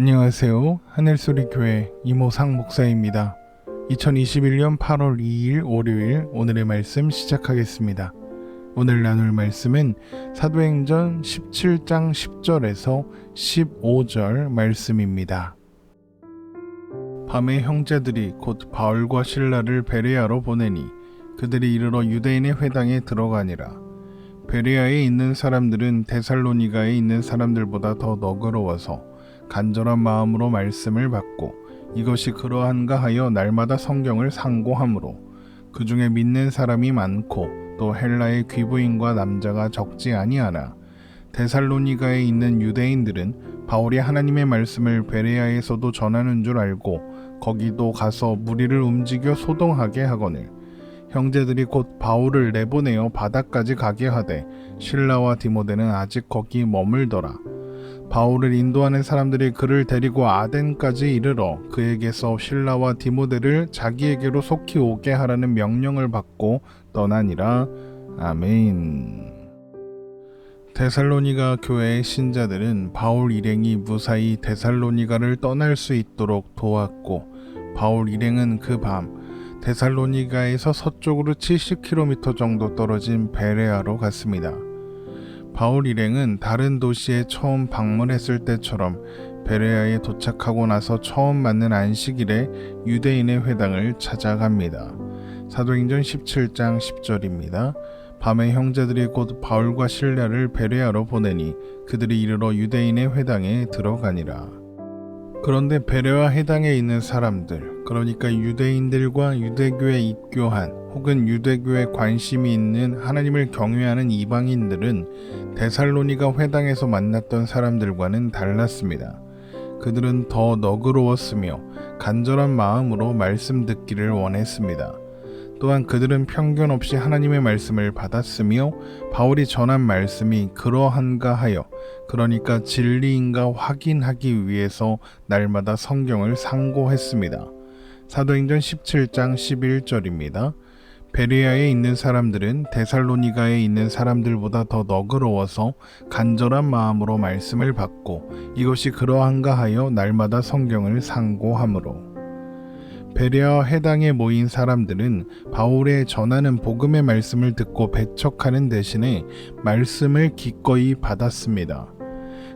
안녕하세요. 하늘소리 교회 이모상 목사입니다. 2021년 8월 2일 월요일 오늘의 말씀 시작하겠습니다. 오늘 나눌 말씀은 사도행전 17장 10절에서 15절 말씀입니다. 밤에 형제들이 곧 바울과 신라를 베레아로 보내니 그들이 이르러 유대인의 회당에 들어가니라. 베레아에 있는 사람들은 데살로니가에 있는 사람들보다 더 너그러워서 간절한 마음으로 말씀을 받고 이것이 그러한가 하여 날마다 성경을 상고하므로 그 중에 믿는 사람이 많고 또 헬라의 귀부인과 남자가 적지 아니하나 데살로니가에 있는 유대인들은 바울이 하나님의 말씀을 베레아에서도 전하는 줄 알고 거기도 가서 무리를 움직여 소동하게 하거늘 형제들이 곧 바울을 내보내어 바다까지 가게 하되 신라와 디모데는 아직 거기 머물더라. 바울을 인도하는 사람들이 그를 데리고 아덴까지 이르러 그에게서 신라와 디모데를 자기에게로 속히 오게 하라는 명령을 받고 떠나니라. 아멘. 데살로니가 교회의 신자들은 바울 일행이 무사히 데살로니가를 떠날 수 있도록 도왔고 바울 일행은 그 밤 데살로니가에서 서쪽으로 70km 정도 떨어진 베레아로 갔습니다. 바울 일행은 다른 도시에 처음 방문했을 때처럼 베레아에 도착하고 나서 처음 맞는 안식일에 유대인의 회당을 찾아갑니다. 사도행전 17장 10절입니다. 밤에 형제들이 곧 바울과 신라를 베레아로 보내니 그들이 이르러 유대인의 회당에 들어가니라. 그런데 베레아 해당에 있는 사람들, 그러니까 유대인들과 유대교에 입교한 혹은 유대교에 관심이 있는 하나님을 경외하는 이방인들은 데살로니가 회당에서 만났던 사람들과는 달랐습니다. 그들은 더 너그러웠으며 간절한 마음으로 말씀 듣기를 원했습니다. 또한 그들은 편견 없이 하나님의 말씀을 받았으며 바울이 전한 말씀이 그러한가 하여 그러니까 진리인가 확인하기 위해서 날마다 성경을 상고했습니다. 사도행전 17장 11절입니다. 베레아에 있는 사람들은 데살로니가에 있는 사람들보다 더 너그러워서 간절한 마음으로 말씀을 받고 이것이 그러한가 하여 날마다 성경을 상고하므로 베레아 해당에 모인 사람들은 바울의 전하는 복음의 말씀을 듣고 배척하는 대신에 말씀을 기꺼이 받았습니다.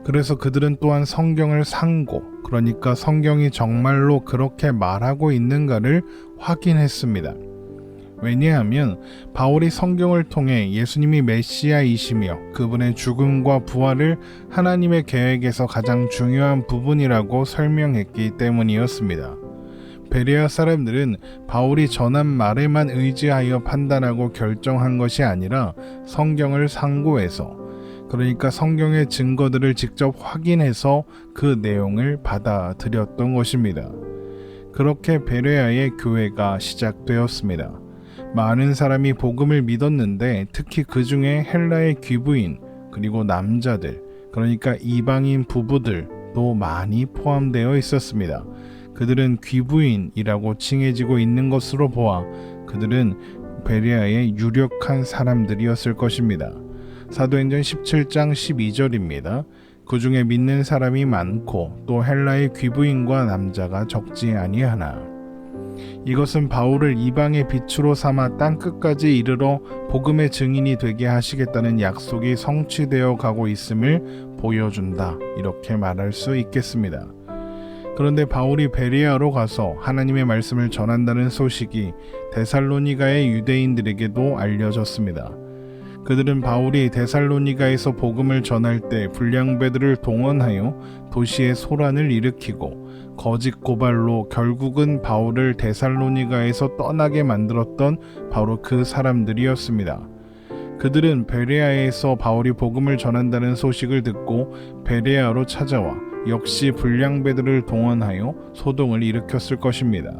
그래서 그들은 또한 성경을 상고, 그러니까 성경이 정말로 그렇게 말하고 있는가를 확인했습니다. 왜냐하면 바울이 성경을 통해 예수님이 메시아이시며 그분의 죽음과 부활을 하나님의 계획에서 가장 중요한 부분이라고 설명했기 때문이었습니다. 베레아 사람들은 바울이 전한 말에만 의지하여 판단하고 결정한 것이 아니라 성경을 상고해서 그러니까 성경의 증거들을 직접 확인해서 그 내용을 받아들였던 것입니다. 그렇게 베레아의 교회가 시작되었습니다. 많은 사람이 복음을 믿었는데 특히 그 중에 헬라의 귀부인 그리고 남자들 그러니까 이방인 부부들도 많이 포함되어 있었습니다. 그들은 귀부인이라고 칭해지고 있는 것으로 보아 그들은 베레아의 유력한 사람들이었을 것입니다. 사도행전 17장 12절입니다. 그 중에 믿는 사람이 많고 또 헬라의 귀부인과 남자가 적지 아니하나. 이것은 바울을 이방의 빛으로 삼아 땅 끝까지 이르러 복음의 증인이 되게 하시겠다는 약속이 성취되어 가고 있음을 보여준다. 이렇게 말할 수 있겠습니다. 그런데 바울이 베리아로 가서 하나님의 말씀을 전한다는 소식이 데살로니가의 유대인들에게도 알려졌습니다. 그들은 바울이 데살로니가에서 복음을 전할 때 불량배들을 동원하여 도시의 소란을 일으키고 거짓 고발로 결국은 바울을 데살로니가에서 떠나게 만들었던 바로 그 사람들이었습니다. 그들은 베레아에서 바울이 복음을 전한다는 소식을 듣고 베레아로 찾아와 역시 불량배들을 동원하여 소동을 일으켰을 것입니다.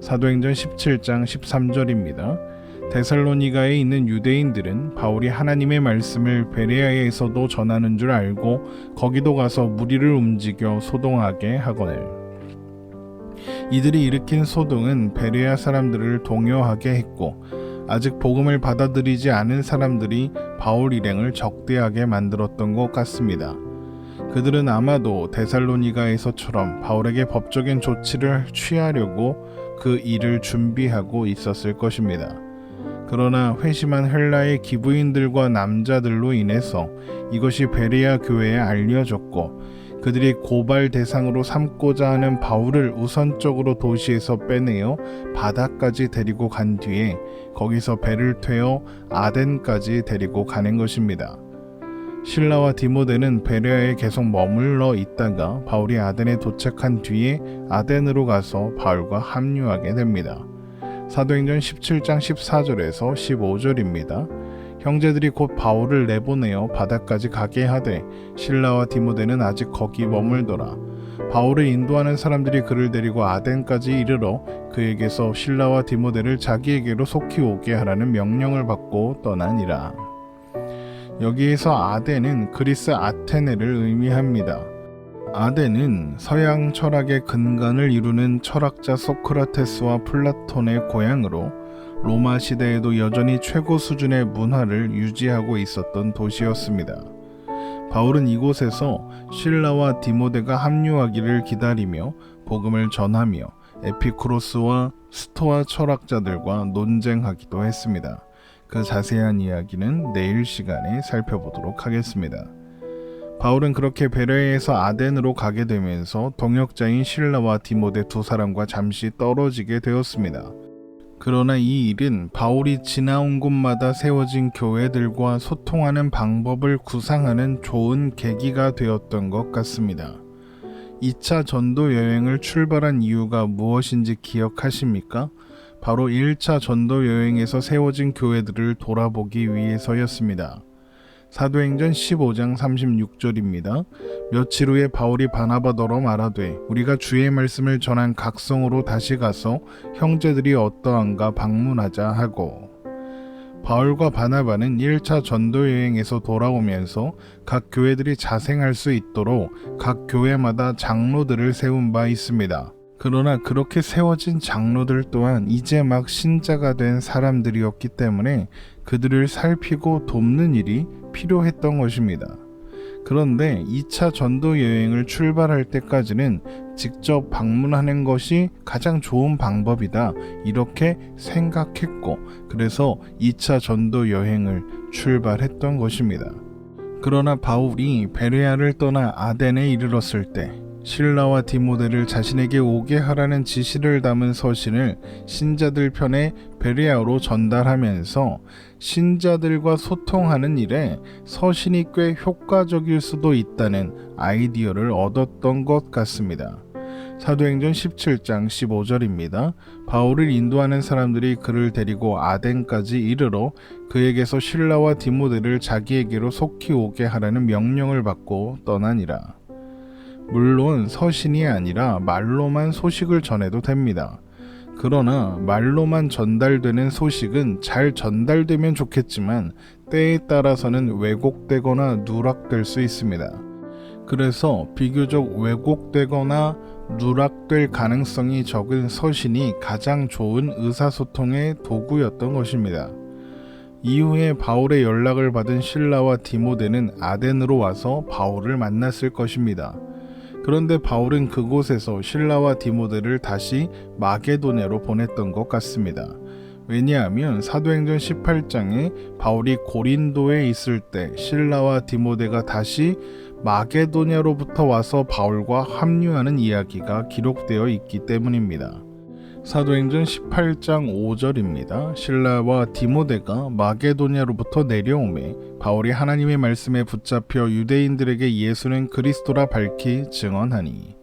사도행전 17장 13절입니다. 데살로니가에 있는 유대인들은 바울이 하나님의 말씀을 베레아에서도 전하는 줄 알고 거기도 가서 무리를 움직여 소동하게 하거늘. 이들이 일으킨 소동은 베레아 사람들을 동요하게 했고 아직 복음을 받아들이지 않은 사람들이 바울 일행을 적대하게 만들었던 것 같습니다. 그들은 아마도 데살로니가에서처럼 바울에게 법적인 조치를 취하려고 그 일을 준비하고 있었을 것입니다. 그러나 회심한 헬라의 기부인들과 남자들로 인해서 이것이 베레아 교회에 알려졌고 그들이 고발 대상으로 삼고자 하는 바울을 우선적으로 도시에서 빼내어 바다까지 데리고 간 뒤에 거기서 배를 태워 아덴까지 데리고 가는 것입니다. 신라와 디모데는 베레아에 계속 머물러 있다가 바울이 아덴에 도착한 뒤에 아덴으로 가서 바울과 합류하게 됩니다. 사도행전 17장 14절에서 15절입니다. 형제들이 곧 바울을 내보내어 바다까지 가게 하되 신라와 디모데는 아직 거기 머물더라. 바울을 인도하는 사람들이 그를 데리고 아덴까지 이르러 그에게서 신라와 디모데를 자기에게로 속히 오게 하라는 명령을 받고 떠나니라. 여기에서 아덴은 그리스 아테네를 의미합니다. 아덴은 서양 철학의 근간을 이루는 철학자 소크라테스와 플라톤의 고향으로 로마 시대에도 여전히 최고 수준의 문화를 유지하고 있었던 도시였습니다. 바울은 이곳에서 신라와 디모데가 합류하기를 기다리며 복음을 전하며 에피쿠로스와 스토아 철학자들과 논쟁하기도 했습니다. 그 자세한 이야기는 내일 시간에 살펴보도록 하겠습니다. 바울은 그렇게 베레에서 아덴으로 가게 되면서 동역자인 신라와 디모데 두 사람과 잠시 떨어지게 되었습니다. 그러나 이 일은 바울이 지나온 곳마다 세워진 교회들과 소통하는 방법을 구상하는 좋은 계기가 되었던 것 같습니다. 2차 전도 여행을 출발한 이유가 무엇인지 기억하십니까? 바로 1차 전도 여행에서 세워진 교회들을 돌아보기 위해서였습니다. 사도행전 15장 36절입니다. 며칠 후에 바울이 바나바더러 말하되 우리가 주의 말씀을 전한 각성으로 다시 가서 형제들이 어떠한가 방문하자 하고 바울과 바나바는 1차 전도 여행에서 돌아오면서 각 교회들이 자생할 수 있도록 각 교회마다 장로들을 세운 바 있습니다. 그러나 그렇게 세워진 장로들 또한 이제 막 신자가 된 사람들이었기 때문에 그들을 살피고 돕는 일이 필요했던 것입니다. 그런데 2차 전도 여행을 출발할 때까지는 직접 방문하는 것이 가장 좋은 방법이다. 이렇게 생각했고, 그래서 2차 전도 여행을 출발했던 것입니다. 그러나 바울이 베레아를 떠나 아덴에 이르렀을 때, 신라와 디모데를 자신에게 오게 하라는 지시를 담은 서신을 신자들 편에 베레아로 전달하면서 신자들과 소통하는 일에 서신이 꽤 효과적일 수도 있다는 아이디어를 얻었던 것 같습니다. 사도행전 17장 15절입니다. 바울을 인도하는 사람들이 그를 데리고 아덴까지 이르러 그에게서 신라와 디모데를 자기에게로 속히 오게 하라는 명령을 받고 떠나니라. 물론 서신이 아니라 말로만 소식을 전해도 됩니다. 그러나 말로만 전달되는 소식은 잘 전달되면 좋겠지만 때에 따라서는 왜곡되거나 누락될 수 있습니다. 그래서 비교적 왜곡되거나 누락될 가능성이 적은 서신이 가장 좋은 의사소통의 도구였던 것입니다. 이후에 바울의 연락을 받은 신라와 디모데는 아덴으로 와서 바울을 만났을 것입니다. 그런데 바울은 그곳에서 신라와 디모데를 다시 마게도냐로 보냈던 것 같습니다. 왜냐하면 사도행전 18장에 바울이 고린도에 있을 때 신라와 디모데가 다시 마게도냐로부터 와서 바울과 합류하는 이야기가 기록되어 있기 때문입니다. 사도행전 18장 5절입니다. 신라와 디모데가 마게도냐로부터 내려오매 바울이 하나님의 말씀에 붙잡혀 유대인들에게 예수는 그리스도라 밝히 증언하니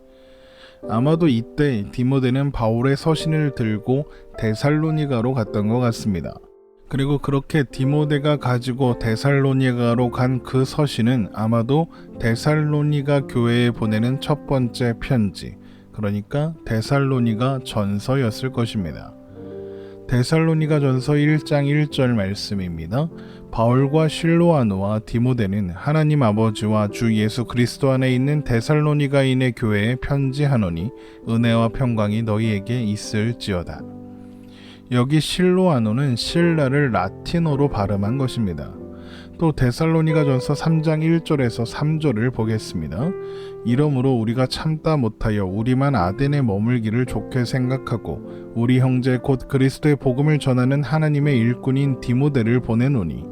아마도 이때 디모데는 바울의 서신을 들고 데살로니가로 갔던 것 같습니다. 그리고 그렇게 디모데가 가지고 데살로니가로 간 그 서신은 아마도 데살로니가 교회에 보내는 첫 번째 편지, 그러니까 데살로니가 전서였을 것입니다. 데살로니가 전서 1장 1절 말씀입니다. 바울과 실로아노와 디모데는 하나님 아버지와 주 예수 그리스도 안에 있는 데살로니가인의 교회에 편지하노니 은혜와 평강이 너희에게 있을지어다. 여기 실로아노는 신라를 라틴어로 발음한 것입니다. 또 데살로니가 전서 3장 1절에서 3절을 보겠습니다. 이러므로 우리가 참다 못하여 우리만 아덴에 머물기를 좋게 생각하고 우리 형제 곧 그리스도의 복음을 전하는 하나님의 일꾼인 디모데를 보내노니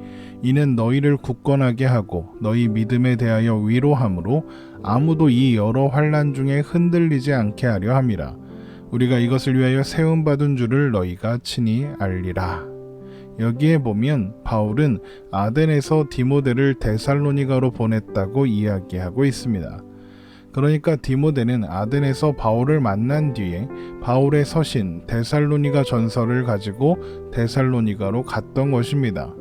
이는 너희를 굳건하게 하고 너희 믿음에 대하여 위로함으로 아무도 이 여러 환란 중에 흔들리지 않게 하려 함이라 우리가 이것을 위하여 세움 받은 줄을 너희가 친히 알리라. 여기에 보면 바울은 아덴에서 디모데를 데살로니가로 보냈다고 이야기하고 있습니다. 그러니까 디모데는 아덴에서 바울을 만난 뒤에 바울의 서신 데살로니가 전서를 가지고 데살로니가로 갔던 것입니다.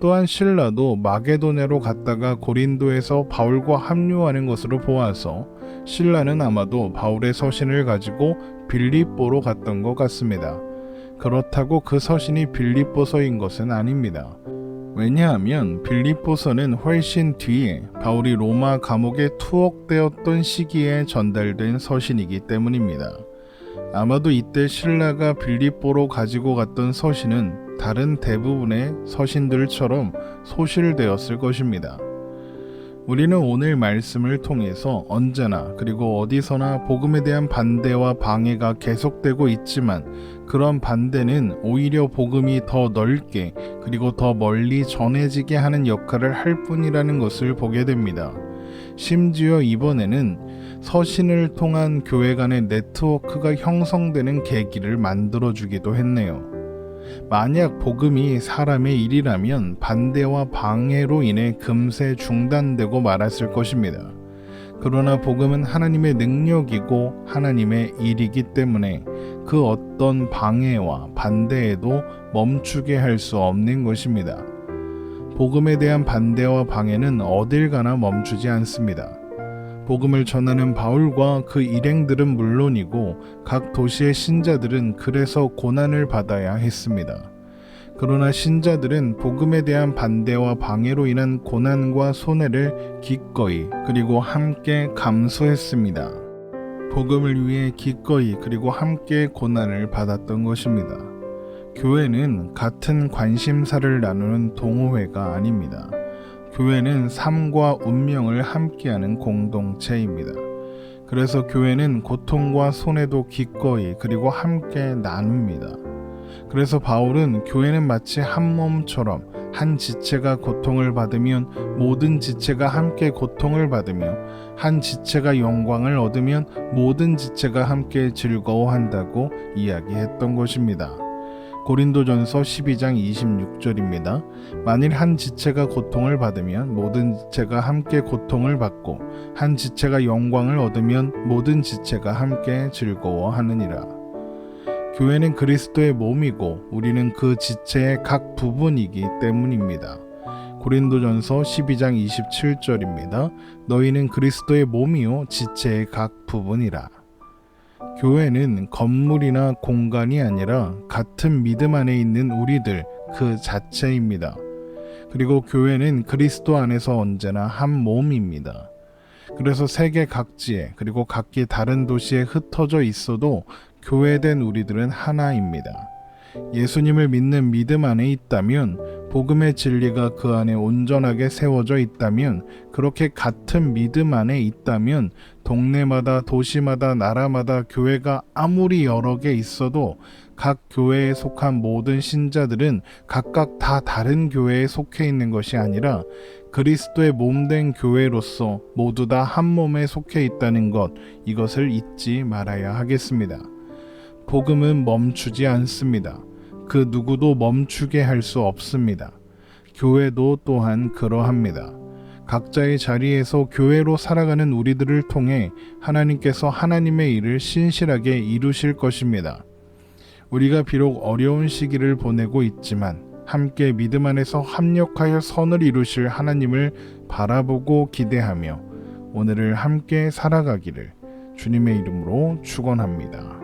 또한 신라도 마게도네로 갔다가 고린도에서 바울과 합류하는 것으로 보아서 신라는 아마도 바울의 서신을 가지고 빌립보로 갔던 것 같습니다. 그렇다고 그 서신이 빌립보서인 것은 아닙니다. 왜냐하면 빌립보서는 훨씬 뒤에 바울이 로마 감옥에 투옥되었던 시기에 전달된 서신이기 때문입니다. 아마도 이때 신라가 빌립보로 가지고 갔던 서신은 다른 대부분의 서신들처럼 소실되었을 것입니다. 우리는 오늘 말씀을 통해서 언제나 그리고 어디서나 복음에 대한 반대와 방해가 계속되고 있지만 그런 반대는 오히려 복음이 더 넓게 그리고 더 멀리 전해지게 하는 역할을 할 뿐이라는 것을 보게 됩니다. 심지어 이번에는 서신을 통한 교회 간의 네트워크가 형성되는 계기를 만들어 주기도 했네요. 만약 복음이 사람의 일이라면 반대와 방해로 인해 금세 중단되고 말았을 것입니다. 그러나 복음은 하나님의 능력이고 하나님의 일이기 때문에 그 어떤 방해와 반대에도 멈추게 할 수 없는 것입니다. 복음에 대한 반대와 방해는 어딜 가나 멈추지 않습니다. 복음을 전하는 바울과 그 일행들은 물론이고 각 도시의 신자들은 그래서 고난을 받아야 했습니다. 그러나 신자들은 복음에 대한 반대와 방해로 인한 고난과 손해를 기꺼이 그리고 함께 감수했습니다. 복음을 위해 기꺼이 그리고 함께 고난을 받았던 것입니다. 교회는 같은 관심사를 나누는 동호회가 아닙니다. 교회는 삶과 운명을 함께하는 공동체입니다. 그래서 교회는 고통과 손해도 기꺼이 그리고 함께 나눕니다. 그래서 바울은 교회는 마치 한 몸처럼 한 지체가 고통을 받으면 모든 지체가 함께 고통을 받으며 한 지체가 영광을 얻으면 모든 지체가 함께 즐거워한다고 이야기했던 것입니다. 고린도전서 12장 26절입니다. 만일 한 지체가 고통을 받으면 모든 지체가 함께 고통을 받고 한 지체가 영광을 얻으면 모든 지체가 함께 즐거워하느니라. 교회는 그리스도의 몸이고 우리는 그 지체의 각 부분이기 때문입니다. 고린도전서 12장 27절입니다. 너희는 그리스도의 몸이요 지체의 각 부분이라. 교회는 건물이나 공간이 아니라 같은 믿음 안에 있는 우리들 그 자체입니다. 그리고 교회는 그리스도 안에서 언제나 한 몸입니다. 그래서 세계 각지에 그리고 각기 다른 도시에 흩어져 있어도 교회된 우리들은 하나입니다. 예수님을 믿는 믿음 안에 있다면 복음의 진리가 그 안에 온전하게 세워져 있다면 그렇게 같은 믿음 안에 있다면 동네마다 도시마다 나라마다 교회가 아무리 여러 개 있어도 각 교회에 속한 모든 신자들은 각각 다 다른 교회에 속해 있는 것이 아니라 그리스도의 몸된 교회로서 모두 다 한 몸에 속해 있다는 것 이것을 잊지 말아야 하겠습니다. 복음은 멈추지 않습니다. 그 누구도 멈추게 할 수 없습니다. 교회도 또한 그러합니다. 각자의 자리에서 교회로 살아가는 우리들을 통해 하나님께서 하나님의 일을 신실하게 이루실 것입니다. 우리가 비록 어려운 시기를 보내고 있지만 함께 믿음 안에서 합력하여 선을 이루실 하나님을 바라보고 기대하며 오늘을 함께 살아가기를 주님의 이름으로 축원합니다.